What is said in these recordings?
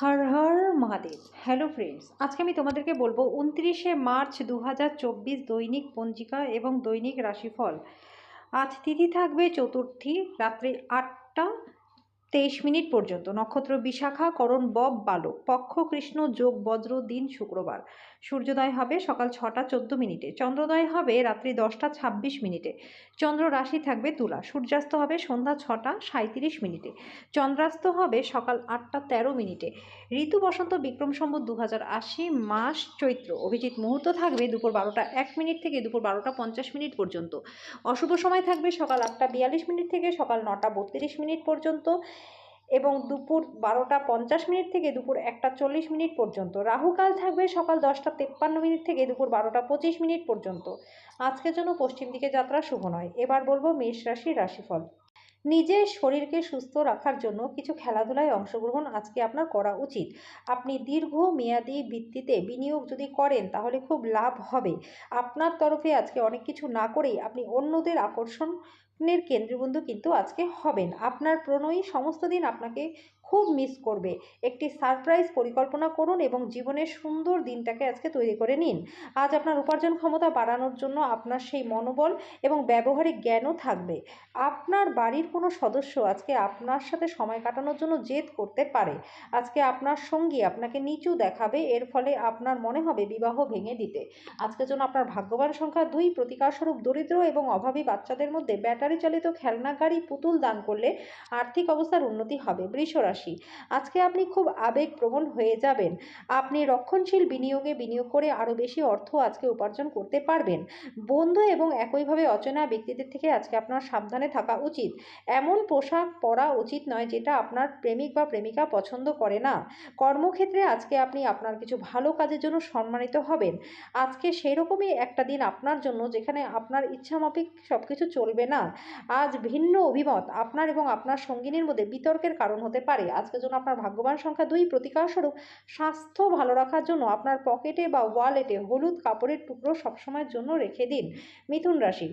হর Har Mahadev. Hello friends আজকে আমি তোমাদেরকে বলব উনত্রিশে মার্চ দু হাজার চব্বিশ দৈনিক পঞ্জিকা এবং দৈনিক রাশিফল। আজ তিথি থাকবে চতুর্থী, রাত্রি আটটা। তেইশ মিনিট পর্যন্ত। নক্ষত্র বিশাখা, করণ বব, বালক। পক্ষ, কৃষ্ণ, যোগ, বজ্র, দিন, শুক্রবার। সূর্যোদয় হবে সকাল ছটা চোদ্দ মিনিটে। চন্দ্রোদয় হবে রাত্রি দশটা ছাব্বিশ মিনিটে। চন্দ্র রাশি থাকবে তুলা। সূর্যাস্ত হবে সন্ধ্যা ছটা সাঁত্রিশ মিনিটে। চন্দ্রাস্ত হবে সকাল আটটা তেরো মিনিটে। ঋতু বসন্ত বিক্রম সম্বত দু আশি মাস চৈত্র। অভিজিৎ মুহূর্ত থাকবে দুপুর বারোটা এক মিনিট থেকে দুপুর বারোটা পঞ্চাশ মিনিট পর্যন্ত। অশুভ সময় থাকবে সকাল আটটা বিয়াল্লিশ মিনিট থেকে সকাল নটা বত্রিশ মিনিট পর্যন্ত। এবং দুপুর বারোটা পঞ্চাশ মিনিট থেকে দুপুর একটা চল্লিশ মিনিট পর্যন্ত। রাহুকাল থাকবে সকাল দশটা তেপ্পান্ন মিনিট থেকে দুপুর বারোটা পঁচিশ মিনিট পর্যন্ত। আজকের জন্য পশ্চিম দিকে যাত্রা শুভ নয়। এবার বলব মেষ রাশির রাশিফল। নিজের শরীরকে সুস্থ রাখার জন্য কিছু খেলাধুলায় অংশগ্রহণ আজকে আপনার করা উচিত। আপনি দীর্ঘ মেয়াদি ভিত্তিতে বিনিয়োগ যদি করেন, তাহলে খুব লাভ হবে। আপনার তরফে আজকে অনেক কিছু না করেই আপনি অন্যদের আকর্ষণের কেন্দ্রবিন্দু কিন্তু আজকে হবেন। আপনার প্রণয়ী সমস্ত দিন আপনাকে খুব মিস করবে। একটি সারপ্রাইজ পরিকল্পনা করুন এবং জীবনের সুন্দর দিনটাকে আজকে তৈরি করে নিন। আজ আপনার উপার্জন ক্ষমতা বাড়ানোর জন্য আপনার সেই মনোবল এবং ব্যবহারিক জ্ঞানও থাকবে। আপনার বাড়ির কোনো সদস্য আজকে আপনার সাথে সময় কাটানোর জন্য জেদ করতে পারে। আজকে আপনার সঙ্গী আপনাকে নিচু দেখাবে, এর ফলে আপনার মনে হবে বিবাহ ভেঙে দিতে। আজকের জন্য আপনার ভাগ্যবান সংখ্যা দুই, প্রতিকারস্বরূপ দরিদ্র এবং অভাবী বাচ্চাদের মধ্যে ব্যাটারি চালিত খেলনা গাড়ি পুতুল দান করলে আর্থিক অবস্থার উন্নতি হবে। বৃষ রাশি আজকে আপনি খুব আবেগপ্রবণ হয়ে যাবেন। আপনি রক্ষণশীল বিনিয়োগে বিনিয়োগ করে আরও বেশি অর্থ আজকে উপার্জন করতে পারবেন। বন্ধু এবং একইভাবে অচেনা ব্যক্তিদের থেকে আজকে আপনার সাবধানে থাকা উচিত। এমন পোশাক পরা উচিত নয় যেটা আপনার প্রেমিক বা প্রেমিকা পছন্দ করে না। কর্মক্ষেত্রে আজকে আপনি আপনার কিছু ভালো কাজের জন্য সম্মানিত হবেন। আজকে সেই রকমই একটা দিন আপনার জন্য যেখানে আপনার ইচ্ছামাফিক সব কিছু চলবে না। আজ ভিন্ন অভিমত আপনার এবং আপনার সঙ্গিনীর মধ্যে বিতর্কের কারণ হতে পারে। আজকের জন্য আপনার ভাগ্যবান সংখ্যা দুই। প্রতিকারস্বরূপ, স্বাস্থ্য ভালো রাখার জন্য আপনার পকেটে বা ওয়ালেটে হলুদ কাপড়ের টুকরো সবসময়ের জন্য রেখে দিন। মিথুন রাশি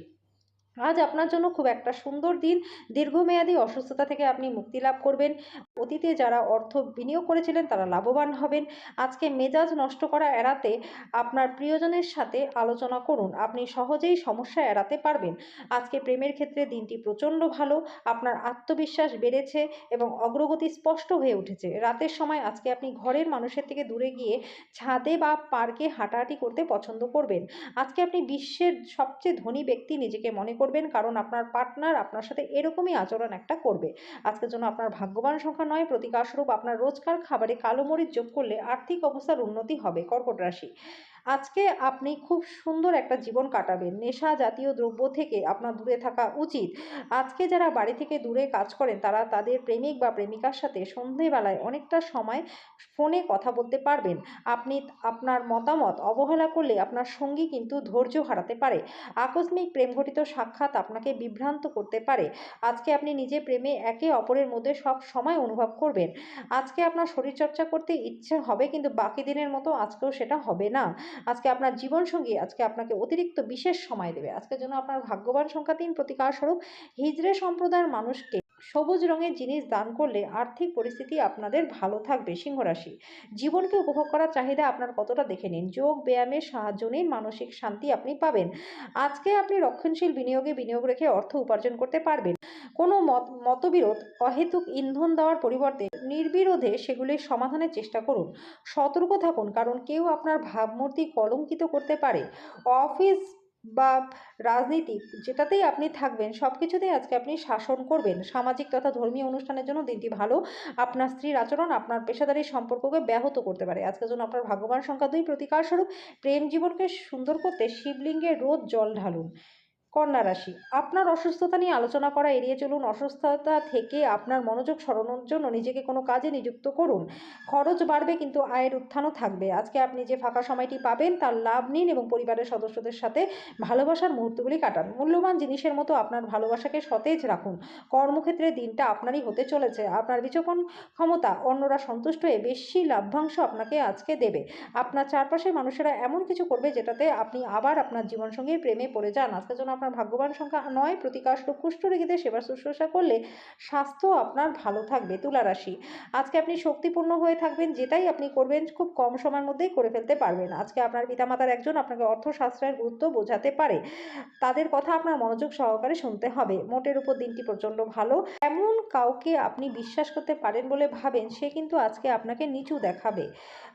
আজ আপনার জন্য খুব একটা সুন্দর দিন। দীর্ঘমেয়াদী অসুস্থতা থেকে আপনি মুক্তি লাভ করবেন। অতীতে যারা অর্থ বিনিয়োগ করেছিলেন, তারা লাভবান হবেন। আজকে মেজাজ নষ্ট করা এড়াতে আপনার প্রিয়জনের সাথে আলোচনা করুন। আপনি সহজেই সমস্যা এড়াতে পারবেন। আজকে প্রেমের ক্ষেত্রে দিনটি প্রচণ্ড ভালো। আপনার আত্মবিশ্বাস বেড়েছে এবং অগ্রগতি স্পষ্ট হয়ে উঠেছে। রাতের সময় আজকে আপনি ঘরের মানুষের থেকে দূরে গিয়ে ছাদে বা পার্কে হাঁটাহাঁটি করতে পছন্দ করবেন। আজকে আপনি বিশ্বের সবচেয়ে ধনী ব্যক্তি নিজেকে মনে করবেন কারণ আপনার পার্টনার আপনার সাথে এরকমই আচরণ একটা করবে। আজকের জন্য আপনার ভাগ্যবান সংখ্যা নয় প্রতিকারস্বরূপ আপনার রোজকার খাবারে কালো মরিচ যোগ করলে আর্থিক অবস্থার উন্নতি হবে। কর্কট রাশি। আজকে আপনি খুব সুন্দর একটা জীবন কাটাবেন। নেশা জাতীয় দ্রব্য থেকে আপনার দূরে থাকা উচিত। আজকে যারা বাড়ি থেকে দূরে কাজ করেন, তারা তাদের প্রেমিক বা প্রেমিকার সাথে সন্ধেবেলায় অনেকটা সময় ফোনে কথা বলতে পারবেন। আপনি আপনার মতামত অবহেলা করলে আপনার সঙ্গী কিন্তু ধৈর্য হারাতে পারে। আকস্মিক প্রেম ঘটিত সাক্ষাৎ আপনাকে বিভ্রান্ত করতে পারে। আজকে আপনি নিজে প্রেমে একে অপরের মধ্যে সব সময় অনুভব করবেন। আজকে আপনার শরীরচর্চা করতে ইচ্ছে হবে, কিন্তু বাকি দিনের মতো আজকেও সেটা হবে না। আজকে আপনার জীবনসঙ্গী আজকে আপনাকে অতিরিক্ত বিশেষ সময় দেবে। আজকের জন্য আপনার ভাগ্যবান সংখ্যা তিন প্রতিকার স্বরূপ। হিজড়ে সম্প্রদায়ের মানুষকে সবুজ রঙের জিনিস দান করলে আর্থিক পরিস্থিতি আপনাদের ভালো থাকবে সিংহ রাশি। জীবনকে উপভোগ করার চাহিদা আপনার কতটা দেখে নিন। যোগ, ব্যায়ামের সাহায্য নিন মানসিক শান্তি আপনি পাবেন। আজকে আপনি রক্ষণশীল বিনিয়োগে বিনিয়োগ রেখে অর্থ উপার্জন করতে পারবেন। কোনো মত, মতবিরোধ, অহেতুক ইন্ধন দেওয়ার পরিবর্তে নির্বিরোধে সেগুলির সমাধানের চেষ্টা করুন। সতর্ক থাকুন, কারণ কেউ আপনার ভাবমূর্তি কলঙ্কিত করতে পারে। অফিস বা রাজনীতি যেটাতেই আপনি থাকবেন সব কিছুতেই আজকে আপনি শাসন করবেন। সামাজিক তথা ধর্মীয় অনুষ্ঠানের জন্য দিনটি ভালো। আপনার স্ত্রীর আচরণ, আপনার পেশাদারি সম্পর্ককে ব্যাহত করতে পারে। আজকের জন্য আপনার ভাগ্যবান সংখ্যা দুই প্রতিকার স্বরূপ প্রেম জীবনকে সুন্দর করতে শিবলিঙ্গে রোদ জল ঢালুন। কন্যা রাশি। আপনার অসুস্থতা নিয়ে আলোচনা করা, এড়িয়ে চলুন। অসুস্থতা থেকে আপনার মনোযোগ সরানোর জন্য নিজেকে কোনো কাজে নিযুক্ত করুন। খরচ বাড়বে, কিন্তু আয়ের উত্থানও থাকবে। আজকে আপনি যে ফাঁকা সময়টি পাবেন, তার লাভ নিন এবং পরিবারের সদস্যদের সাথে ভালোবাসার মুহূর্তগুলি কাটান। মূল্যবান জিনিসের মতো আপনার ভালোবাসাকে সতেজ রাখুন। কর্মক্ষেত্রে দিনটা আপনারই হতে চলেছে। আপনার বিচক্ষণ ক্ষমতা অন্যরা সন্তুষ্ট হয়ে বেশি লাভ্যাংশ আপনাকে আজকে দেবে। আপনার চারপাশের মানুষেরা এমন কিছু করবে, যেটাতে আপনি আবার আপনার জীবনসঙ্গীর প্রেমে পড়ে যান। আজকের জন্য আপনার আপনার ভাগ্যবান সংখ্যা নয় প্রতিকার স্বরূপ কুষ্ঠরোগীদের সেবা শুশ্রূষা করলে স্বাস্থ্য আপনার ভালো থাকবে, তুলা রাশি। আজকে আপনি শক্তিপূর্ণ হয়ে থাকবেন, যেটাই আপনি করবেন খুব কম সময়ের মধ্যেই করে ফেলতে পারবেন। আজকে আপনার পিতামাতার একজন আপনাকে অর্থশাস্ত্রের গুরুত্ব বোঝাতে পারে। তাদের কথা আপনার মনোযোগ সহকারে শুনতে হবে। মোটের উপর দিনটি প্রচণ্ড ভালো। এমন কাউকে আপনি বিশ্বাস করতে পারেন বলে ভাবেন, সে কিন্তু আজকে আপনাকে নিচু দেখাবে।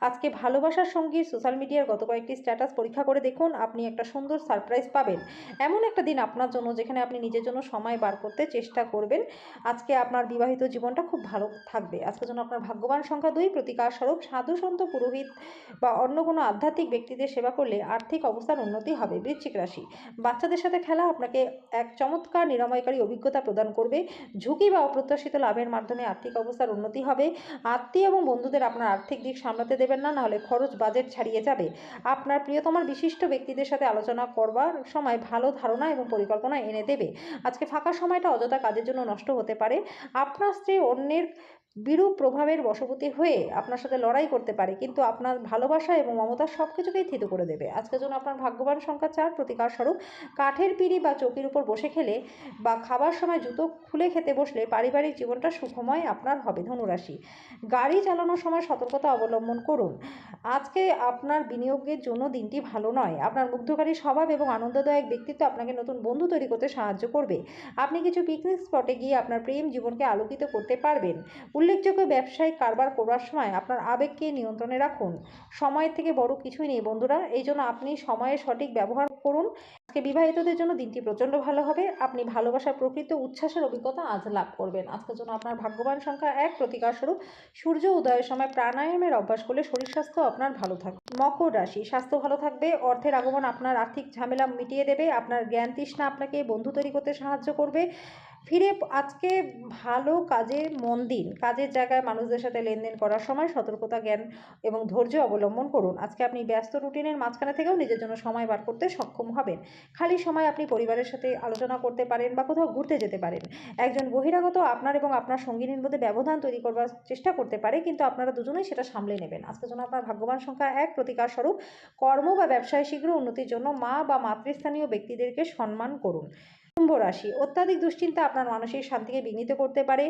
আজকে ভালোবাসার সঙ্গীর সোশ্যাল মিডিয়ার গত কয়েকটি স্ট্যাটাস পরীক্ষা করে দেখুন, আপনি একটা সুন্দর সারপ্রাইজ পাবেন। এমন একটা দিন আপনার জন্য যেখানে আপনি নিজের জন্য সময় বার করতে চেষ্টা করবেন। আজকে আপনার বিবাহিত জীবনটা খুব ভালো থাকবে। আজকের জন্য আপনার ভাগ্যবান সংখ্যা দুই, প্রতিকার স্বরূপ সাধু, সন্ত, পুরোহিত বা অন্য কোনো আধ্যাত্মিক ব্যক্তিদের সেবা করলে আর্থিক অবস্থার উন্নতি হবে। বৃশ্চিক রাশি, বাচ্চাদের সাথে খেলা আপনাকে এক চমৎকার নিরাময়কারী অভিজ্ঞতা প্রদান করবে। ঝুঁকি বা অপ্রত্যাশিত লাভের মাধ্যমে আর্থিক অবস্থার উন্নতি হবে। আত্মীয় এবং বন্ধুদের আপনার আর্থিক দিক সামলাতে দেবেন না, নাহলে খরচ বাজেট ছাড়িয়ে যাবে। আপনার প্রিয়তমার বিশিষ্ট ব্যক্তিদের সাথে আলোচনা করবার সময় ভালো ধারণা এবং পরিকল্পনা এনে দেবে। আজকে ফাঁকা সময়টা অযথা কাজের জন্য নষ্ট হতে পারে। আপনার স্ত্রী অন্যের বিরূপ প্রভাবের বশবর্তী হয়ে আপনার সাথে লড়াই করতে পারে, কিন্তু আপনার ভালোবাসা এবং মমতা সব কিছুকেই থিতু করে দেবে। আজকের জন্য আপনার ভাগ্যবান সংখ্যা চার, প্রতিকার স্বরূপ। কাঠের পিঁড়ি বা চৌকির উপর বসে খেলে বা খাবার সময় জুতো খুলে খেতে বসলে পারিবারিক জীবনটা সুখময় আপনার হবে। ধনুরাশি। গাড়ি চালানোর সময় সতর্কতা অবলম্বন করুন। আজকে আপনার বিনিয়োগের জন্য দিনটি ভালো নয়। আপনার মুগ্ধকারী স্বভাব এবং আনন্দদায়ক ব্যক্তিত্ব আপনাকে নতুন বন্ধু তৈরি করতে সাহায্য করবে। আপনি কিছু পিকনিক স্পটে গিয়ে আপনার প্রেম জীবনকে আলোকিত করতে পারবেন। উল্লেখযোগ্য ব্যবসায়িক কারবার করার সময় আপনার আবেগকে নিয়ন্ত্রণে রাখুন। সময়ের থেকে বড় কিছুই নেই বন্ধুরা, এই জন্য আপনি সময়ের সঠিক ব্যবহার করুন। আজকে বিবাহিতদের জন্য দিনটি প্রচণ্ড ভালো হবে। আপনি ভালোবাসার প্রকৃত উচ্ছ্বাসের অভিজ্ঞতা আজ লাভ করবেন। আজকের জন্য আপনার ভাগ্যবান সংখ্যা এক। প্রতিকার স্বরূপ সূর্য উদয়ের সময় প্রাণায়ামের অভ্যাস করলে শরীর স্বাস্থ্য আপনার ভালো থাকবে। মকর রাশি, স্বাস্থ্য ভালো থাকবে। অর্থের আগমন আপনার আর্থিক ঝামেলা মিটিয়ে দেবে। আপনার জ্ঞান তৃষ্ণা আপনাকে বন্ধু তৈরি করতে সাহায্য করবে। ফিরে আজকে ভালো কাজে মন দিন। কাজের জায়গায় মানুষদের সাথে লেনদেন করার সময় সতর্কতা, জ্ঞান এবং ধৈর্য অবলম্বন করুন। আজকে আপনি ব্যস্ত রুটিনের মাঝখানে থেকেও নিজের জন্য সময় বার করতে সক্ষম হবেন। খালি সময় আপনি পরিবারের সাথে আলোচনা করতে পারেন বা কোথাও ঘুরতে যেতে পারেন। একজন বহিরাগত আপনার এবং আপনার সঙ্গিনীর মধ্যে ব্যবধান তৈরি করবার চেষ্টা করতে পারে, কিন্তু আপনারা দুজনেই সেটা সামলে নেবেন। আজকের জন্য আপনার ভাগ্যবান সংখ্যা এক। প্রতিকার স্বরূপ, কর্ম বা ব্যবসায় শীঘ্র উন্নতির জন্য মা বা মাতৃস্থানীয় ব্যক্তিদেরকে সম্মান করুন। কুম্ভ রাশি। অত্যাধিক দুশ্চিন্তা আপনার মানসিক শান্তিকে বিঘ্নিত করতে পারে।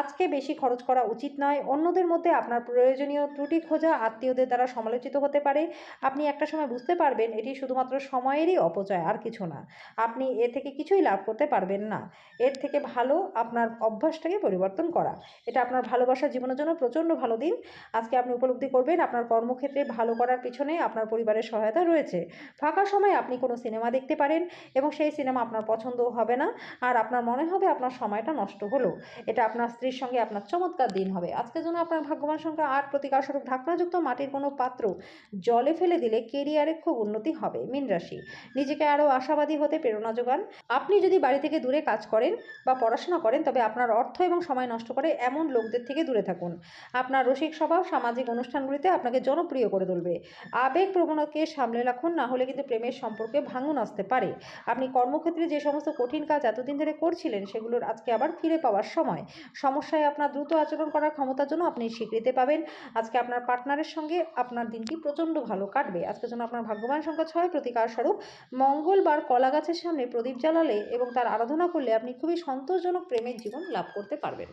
আজকে বেশি খরচ করা উচিত নয়। অন্যদের মধ্যে আপনার প্রয়োজনীয় ত্রুটি খোঁজা আত্মীয়দের দ্বারা সমালোচিত হতে পারে। আপনি একটা সময় বুঝতে পারবেন এটি শুধুমাত্র সময়েরই অপচয়, আর কিছু না। আপনি এ থেকে কিছুই লাভ করতে পারবেন না। এর থেকে ভালো আপনার অভ্যাসটাকে পরিবর্তন করা। এটা আপনার ভালোবাসা জীবনের জন্য প্রচণ্ড ভালো দিন। আজকে আপনি উপলব্ধি করবেন আপনার কর্মক্ষেত্রে ভালো করার পিছনে আপনার পরিবারের সহায়তা রয়েছে। ফাঁকা সময় আপনি কোনো সিনেমা দেখতে পারেন এবং সেই সিনেমা আপনার পছন্দও হবে না। আর আপনার মনে হবে আপনার সময়টা নষ্ট হলো। এটা আপনার স্ত্রীর সঙ্গে আপনার চমৎকার দিন হবে। আজকের জন্য আপনার ভাগ্যবান সংখ্যা আট। প্রতিকার স্বরূপ ঢাকনাযুক্ত মাটির কোনো পাত্র জলে ফেলে দিলে কেরিয়ারে খুব উন্নতি হবে। মীন রাশি, নিজেকে আরও আশাবাদী হতে প্রেরণা যোগান। আপনি যদি বাড়ি থেকে দূরে কাজ করেন বা পড়াশোনা করেন, তবে আপনার অর্থ এবং সময় নষ্ট করে এমন লোকদের থেকে দূরে থাকুন। আপনার রসিক স্বভাব সামাজিক অনুষ্ঠানগুলিতে আপনাকে জনপ্রিয় করে তুলবে। আবেগ প্রবণতাকে সামলে রাখুন, না হলে কিন্তু প্রেমের সম্পর্কে ভাঙন আসতে পারে। আপনি কর্মক্ষেত্রে যে সমস্ত কঠিন কাজ এতদিন ধরে করছিলেন, সেগুলোর আজকে আবার ফিরে পাওয়ার সময়। সমস্যায় আপনার দ্রুত আচরণ করার ক্ষমতার জন্য আপনি স্বীকৃতি পাবেন। আজকে আপনার পার্টনারের সঙ্গে আপনার দিনটি প্রচণ্ড ভালো কাটবে। আজকের জন্য আপনার ভাগ্যবান সংখ্যা ছয়, প্রতিকার স্বরূপ। মঙ্গলবার কলা গাছের সামনে প্রদীপ জ্বালালে এবং তার আরাধনা করলে আপনি খুবই সন্তোষজনক প্রেমের জীবন লাভ করতে পারবেন।